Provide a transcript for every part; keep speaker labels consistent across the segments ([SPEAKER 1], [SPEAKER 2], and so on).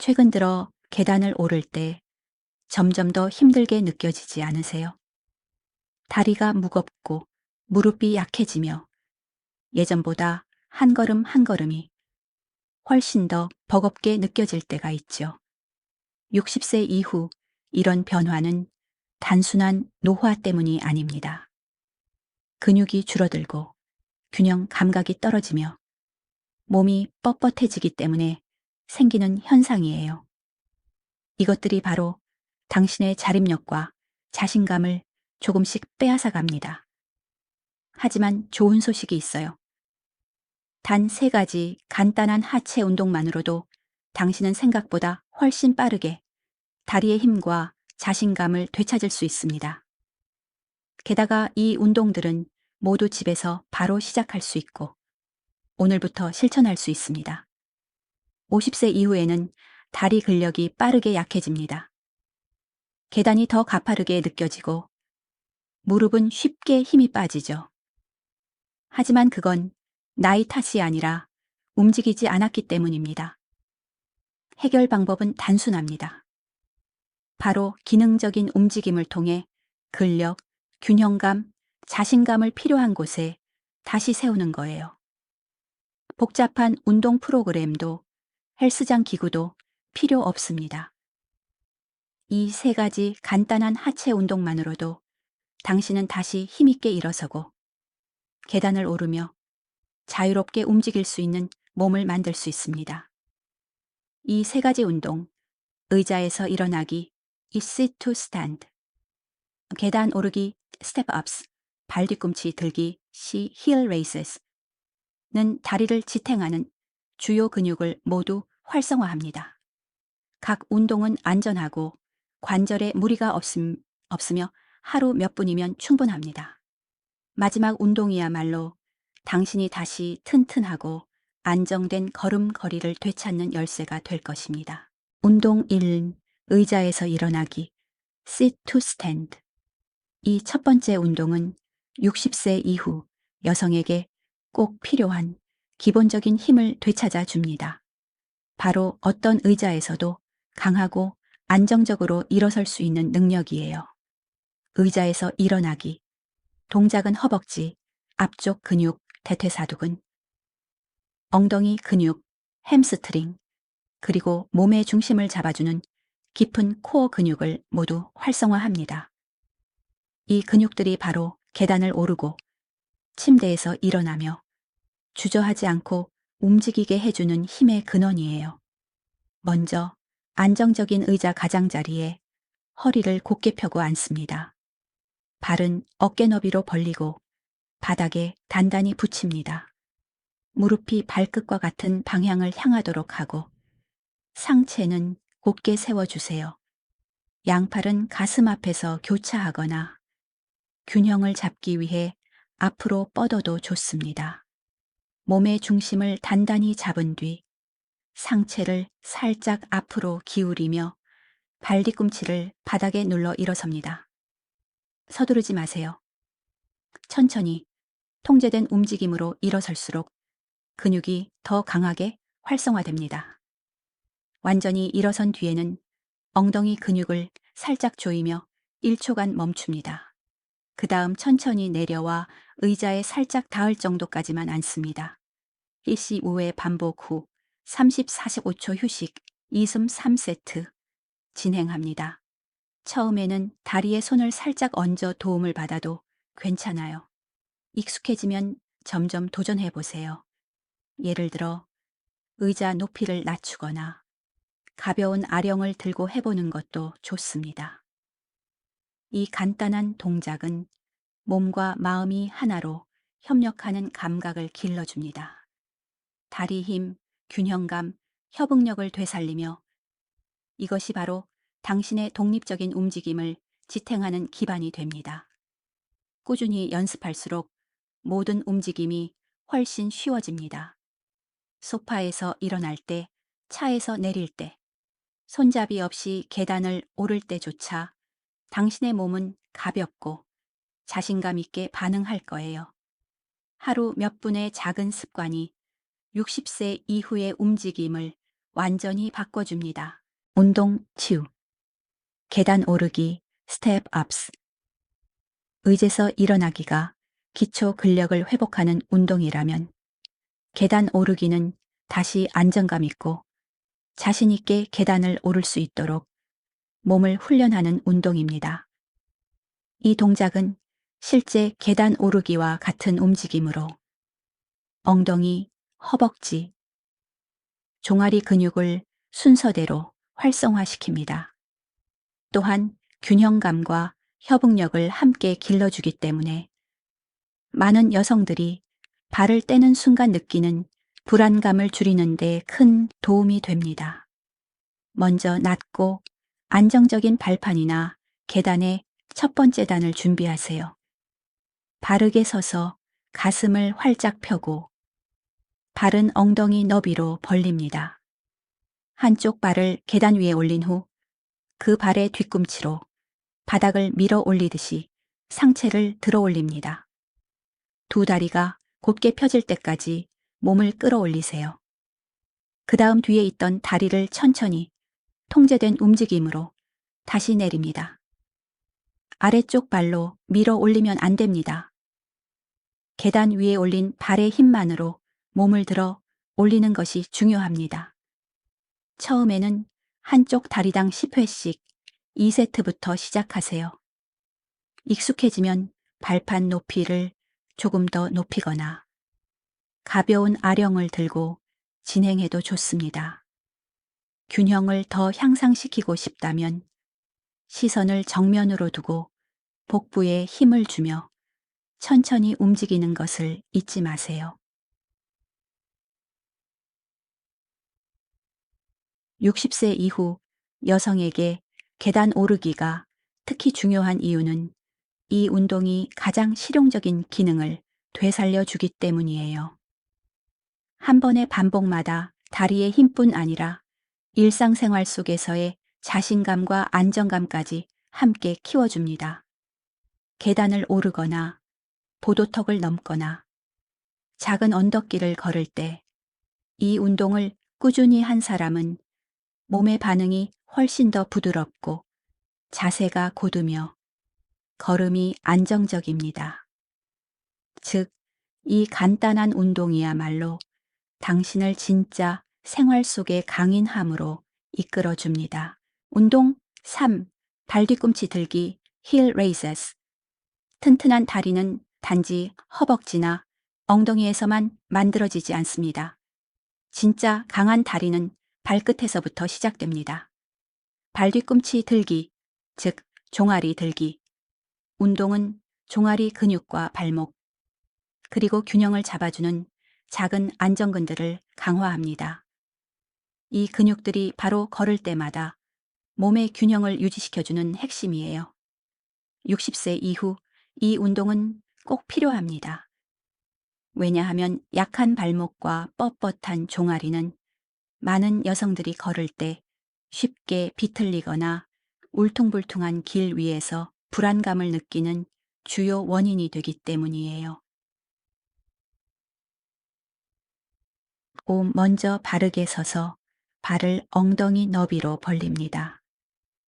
[SPEAKER 1] 최근 들어 계단을 오를 때 점점 더 힘들게 느껴지지 않으세요? 다리가 무겁고 무릎이 약해지며 예전보다 한 걸음 한 걸음이 훨씬 더 버겁게 느껴질 때가 있죠. 60세 이후 이런 변화는 단순한 노화 때문이 아닙니다. 근육이 줄어들고 균형 감각이 떨어지며 몸이 뻣뻣해지기 때문에 생기는 현상이에요. 이것들이 바로 당신의 자립력과 자신감을 조금씩 빼앗아 갑니다. 하지만 좋은 소식이 있어요. 단 세 가지 간단한 하체 운동만으로도 당신은 생각보다 훨씬 빠르게 다리의 힘과 자신감을 되찾을 수 있습니다. 게다가 이 운동들은 모두 집에서 바로 시작할 수 있고 오늘부터 실천할 수 있습니다. 50세 이후에는 다리 근력이 빠르게 약해집니다. 계단이 더 가파르게 느껴지고 무릎은 쉽게 힘이 빠지죠. 하지만 그건 나이 탓이 아니라 움직이지 않았기 때문입니다. 해결 방법은 단순합니다. 바로 기능적인 움직임을 통해 근력, 균형감, 자신감을 필요한 곳에 다시 세우는 거예요. 복잡한 운동 프로그램도 헬스장 기구도 필요 없습니다. 이 세 가지 간단한 하체 운동만으로도 당신은 다시 힘있게 일어서고 계단을 오르며 자유롭게 움직일 수 있는 몸을 만들 수 있습니다. 이 세 가지 운동, 의자에서 일어나기, 이 sit to stand, 계단 오르기, step ups, 발 뒤꿈치 들기, C heel raises, 는 다리를 지탱하는 주요 근육을 모두 활성화합니다. 각 운동은 안전하고 관절에 무리가 없음, 없으며 하루 몇 분이면 충분합니다. 마지막 운동이야말로 당신이 다시 튼튼하고 안정된 걸음걸이를 되찾는 열쇠가 될 것입니다. 운동 1. 의자에서 일어나기. sit to stand. 이 첫 번째 운동은 60세 이후 여성에게 꼭 필요한 기본적인 힘을 되찾아 줍니다. 바로 어떤 의자에서도 강하고 안정적으로 일어설 수 있는 능력이에요. 의자에서 일어나기. 동작은 허벅지, 앞쪽 근육, 대퇴사두근, 엉덩이 근육, 햄스트링, 그리고 몸의 중심을 잡아주는 깊은 코어 근육을 모두 활성화합니다. 이 근육들이 바로 계단을 오르고 침대에서 일어나며 주저하지 않고 움직이게 해주는 힘의 근원이에요. 먼저 안정적인 의자 가장자리에 허리를 곧게 펴고 앉습니다. 발은 어깨 너비로 벌리고 바닥에 단단히 붙입니다. 무릎이 발끝과 같은 방향을 향하도록 하고 상체는 곧게 세워주세요. 양팔은 가슴 앞에서 교차하거나 균형을 잡기 위해 앞으로 뻗어도 좋습니다. 몸의 중심을 단단히 잡은 뒤 상체를 살짝 앞으로 기울이며 발 뒤꿈치를 바닥에 눌러 일어섭니다. 서두르지 마세요. 천천히 통제된 움직임으로 일어설수록 근육이 더 강하게 활성화됩니다. 완전히 일어선 뒤에는 엉덩이 근육을 살짝 조이며 1초간 멈춥니다. 그 다음 천천히 내려와 의자에 살짝 닿을 정도까지만 앉습니다. 일시 5회 반복 후 30, 45초 휴식 2숨 3세트 진행합니다. 처음에는 다리에 손을 살짝 얹어 도움을 받아도 괜찮아요. 익숙해지면 점점 도전해 보세요. 예를 들어 의자 높이를 낮추거나 가벼운 아령을 들고 해보는 것도 좋습니다. 이 간단한 동작은 몸과 마음이 하나로 협력하는 감각을 길러줍니다. 다리 힘, 균형감, 협응력을 되살리며 이것이 바로 당신의 독립적인 움직임을 지탱하는 기반이 됩니다. 꾸준히 연습할수록 모든 움직임이 훨씬 쉬워집니다. 소파에서 일어날 때, 차에서 내릴 때, 손잡이 없이 계단을 오를 때조차 당신의 몸은 가볍고 자신감 있게 반응할 거예요. 하루 몇 분의 작은 습관이 60세 이후의 움직임을 완전히 바꿔줍니다. 운동 치유. 계단 오르기 스텝 업스. 의제서 일어나기가 기초 근력을 회복하는 운동이라면 계단 오르기는 다시 안정감 있고 자신 있게 계단을 오를 수 있도록 몸을 훈련하는 운동입니다. 이 동작은 실제 계단 오르기와 같은 움직임으로 엉덩이, 허벅지, 종아리 근육을 순서대로 활성화시킵니다. 또한 균형감과 협응력을 함께 길러주기 때문에 많은 여성들이 발을 떼는 순간 느끼는 불안감을 줄이는 데 큰 도움이 됩니다. 먼저 낮고 안정적인 발판이나 계단의 첫 번째 단을 준비하세요. 바르게 서서 가슴을 활짝 펴고 발은 엉덩이 너비로 벌립니다. 한쪽 발을 계단 위에 올린 후 그 발의 뒤꿈치로 바닥을 밀어 올리듯이 상체를 들어 올립니다. 두 다리가 곧게 펴질 때까지 몸을 끌어올리세요. 그 다음 뒤에 있던 다리를 천천히 통제된 움직임으로 다시 내립니다. 아래쪽 발로 밀어 올리면 안 됩니다. 계단 위에 올린 발의 힘만으로 몸을 들어 올리는 것이 중요합니다. 처음에는 한쪽 다리당 10회씩 2세트부터 시작하세요. 익숙해지면 발판 높이를 조금 더 높이거나 가벼운 아령을 들고 진행해도 좋습니다. 균형을 더 향상시키고 싶다면 시선을 정면으로 두고 복부에 힘을 주며 천천히 움직이는 것을 잊지 마세요. 60세 이후 여성에게 계단 오르기가 특히 중요한 이유는 이 운동이 가장 실용적인 기능을 되살려 주기 때문이에요. 한 번의 반복마다 다리의 힘뿐 아니라 일상생활 속에서의 자신감과 안정감까지 함께 키워줍니다. 계단을 오르거나 보도턱을 넘거나 작은 언덕길을 걸을 때 이 운동을 꾸준히 한 사람은 몸의 반응이 훨씬 더 부드럽고 자세가 곧으며 걸음이 안정적입니다. 즉, 이 간단한 운동이야말로 당신을 진짜 생활 속의 강인함으로 이끌어줍니다. 운동 3. 발뒤꿈치 들기 힐 레이세스 튼튼한 다리는 단지 허벅지나 엉덩이에서만 만들어지지 않습니다. 진짜 강한 다리는 발끝에서부터 시작됩니다. 발뒤꿈치 들기, 즉 종아리 들기. 운동은 종아리 근육과 발목, 그리고 균형을 잡아주는 작은 안정근들을 강화합니다. 이 근육들이 바로 걸을 때마다 몸의 균형을 유지시켜주는 핵심이에요. 60세 이후 이 운동은 꼭 필요합니다. 왜냐하면 약한 발목과 뻣뻣한 종아리는 많은 여성들이 걸을 때 쉽게 비틀리거나 울퉁불퉁한 길 위에서 불안감을 느끼는 주요 원인이 되기 때문이에요. 5. 먼저 바르게 서서 발을 엉덩이 너비로 벌립니다.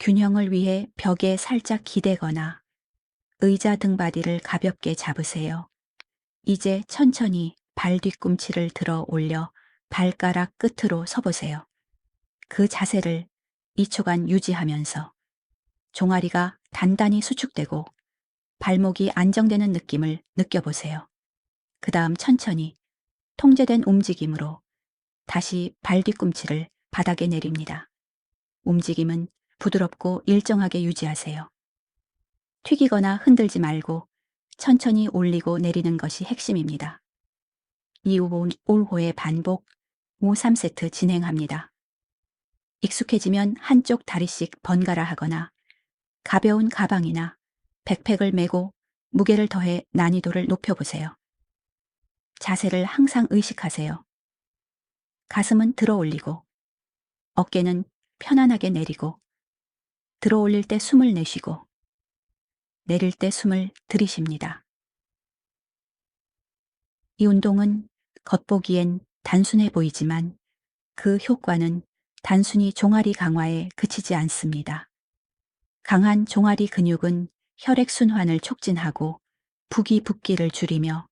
[SPEAKER 1] 균형을 위해 벽에 살짝 기대거나 의자 등받이를 가볍게 잡으세요. 이제 천천히 발 뒤꿈치를 들어 올려 발가락 끝으로 서보세요. 그 자세를 2초간 유지하면서 종아리가 단단히 수축되고 발목이 안정되는 느낌을 느껴보세요. 그 다음 천천히 통제된 움직임으로 다시 발 뒤꿈치를 바닥에 내립니다. 움직임은 부드럽고 일정하게 유지하세요. 튀기거나 흔들지 말고 천천히 올리고 내리는 것이 핵심입니다. 이후 5호의 반복 5, 3세트 진행합니다. 익숙해지면 한쪽 다리씩 번갈아 하거나 가벼운 가방이나 백팩을 메고 무게를 더해 난이도를 높여보세요. 자세를 항상 의식하세요. 가슴은 들어 올리고 어깨는 편안하게 내리고 들어 올릴 때 숨을 내쉬고 내릴 때 숨을 들이쉽니다. 이 운동은 겉보기엔 단순해 보이지만 그 효과는 단순히 종아리 강화에 그치지 않습니다. 강한 종아리 근육은 혈액순환을 촉진하고 부기 붓기를 줄이며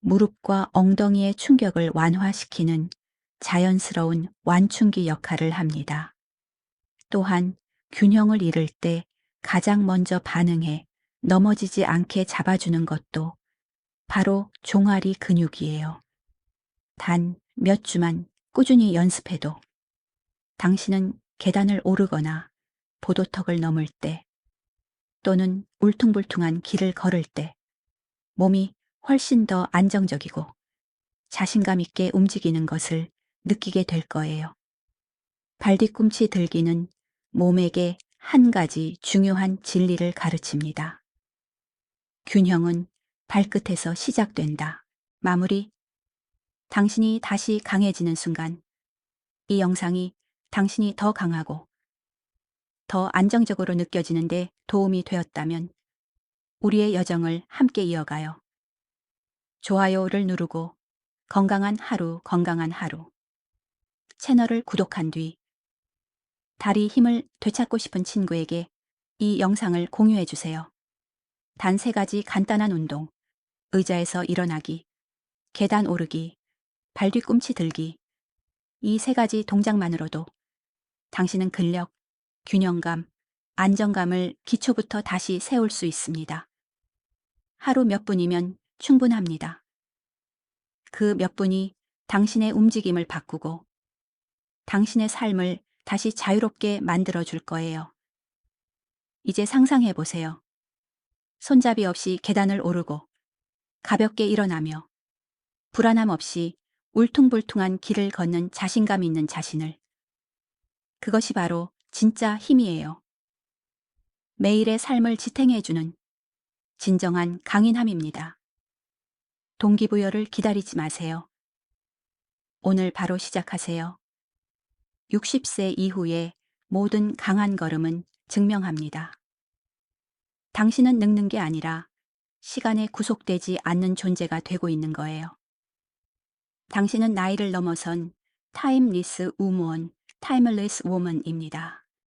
[SPEAKER 1] 무릎과 엉덩이의 충격을 완화시키는 자연스러운 완충기 역할을 합니다. 또한 균형을 잃을 때 가장 먼저 반응해 넘어지지 않게 잡아주는 것도 바로 종아리 근육이에요. 단 몇 주만 꾸준히 연습해도 당신은 계단을 오르거나 보도턱을 넘을 때 또는 울퉁불퉁한 길을 걸을 때 몸이 훨씬 더 안정적이고 자신감 있게 움직이는 것을 느끼게 될 거예요. 발뒤꿈치 들기는 몸에게 한 가지 중요한 진리를 가르칩니다. 균형은 발끝에서 시작된다. 마무리. 당신이 다시 강해지는 순간 이 영상이 당신이 더 강하고 더 안정적으로 느껴지는데 도움이 되었다면 우리의 여정을 함께 이어가요. 좋아요를 누르고 건강한 하루, 건강한 하루. 채널을 구독한 뒤 다리 힘을 되찾고 싶은 친구에게 이 영상을 공유해 주세요. 단 세 가지 간단한 운동. 의자에서 일어나기, 계단 오르기, 발 뒤꿈치 들기. 이 세 가지 동작만으로도 당신은 근력, 균형감, 안정감을 기초부터 다시 세울 수 있습니다. 하루 몇 분이면 충분합니다. 그 몇 분이 당신의 움직임을 바꾸고 당신의 삶을 다시 자유롭게 만들어 줄 거예요. 이제 상상해 보세요. 손잡이 없이 계단을 오르고 가볍게 일어나며 불안함 없이 울퉁불퉁한 길을 걷는 자신감 있는 자신을. 그것이 바로 진짜 힘이에요. 매일의 삶을 지탱해주는 진정한 강인함입니다. 동기부여를 기다리지 마세요. 오늘 바로 시작하세요. 60세 이후의 모든 강한 걸음은 증명합니다. 당신은 늙는 게 아니라 시간에 구속되지 않는 존재가 되고 있는 거예요. 당신은 나이를 넘어선 타임리스 우먼, 타임리스 워먼입니다.